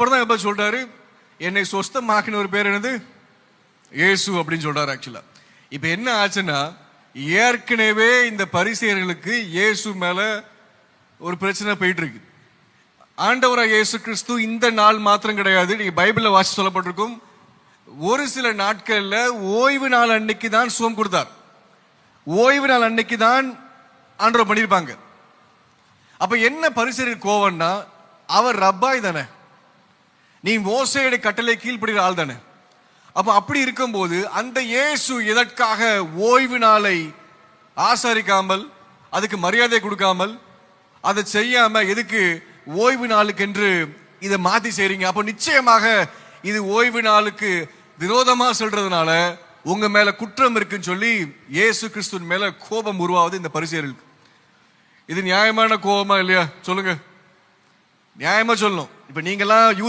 அப்புறம் தான் எப்ப சொல்றாரு என்னை சொஸ்தமாக்கின ஒரு பேர் என்னது? இயேசு அப்படின்னு சொல்றாரு ஆக்சுவலா இப்ப என்ன ஆச்சுன்னா ஏற்கனவே இந்த பரிசேயர்களுக்கு இயேசு மேல ஒரு பிரச்சனை போயிட்டு இருக்கு ஆண்டவராக இயேசு கிறிஸ்து இந்த நாள் மாத்திரம் கிடையாது. நீங்க பைபிள்ல வாசி சொல்லப்பட்டிருக்கும். ஒரு சில நாட்கள்ல ஓய்வு நாள் அன்னைக்கு தான் சுகம் கொடுத்தார். ஓய்வு நாள் அன்னைக்கு தான் ஆண்டவர் பண்ணியிருப்பாங்க. அப்ப என்ன பரிசேயர் கோவம்னா அவர் ரப்பாய் தானே. நீ மோசையுடைய கட்டளை கீழ்ப்படுகிற ஆள் தானே. அப்போ அப்படி இருக்கும்போது அந்த இயேசு எதற்காக ஓய்வு நாளை ஆசாரிக்காமல் அதுக்கு மரியாதை கொடுக்காமல் அதை செய்யாம எதுக்கு ஓய்வு நாளுக்கு என்று இதை மாத்தி செய்றீங்க? அப்போ நிச்சயமாக இது ஓய்வு நாளுக்கு விரோதமா சொல்றதுனால உங்க மேல குற்றம் இருக்குன்னு சொல்லி இயேசு கிறிஸ்துவின் மேல கோபம் உருவாவது இந்த பரிசேர்களுக்கு இது நியாயமான கோபமா இல்லையா? சொல்லுங்க. நியாயமா சொல்லணும். இப்ப நீங்கெல்லாம்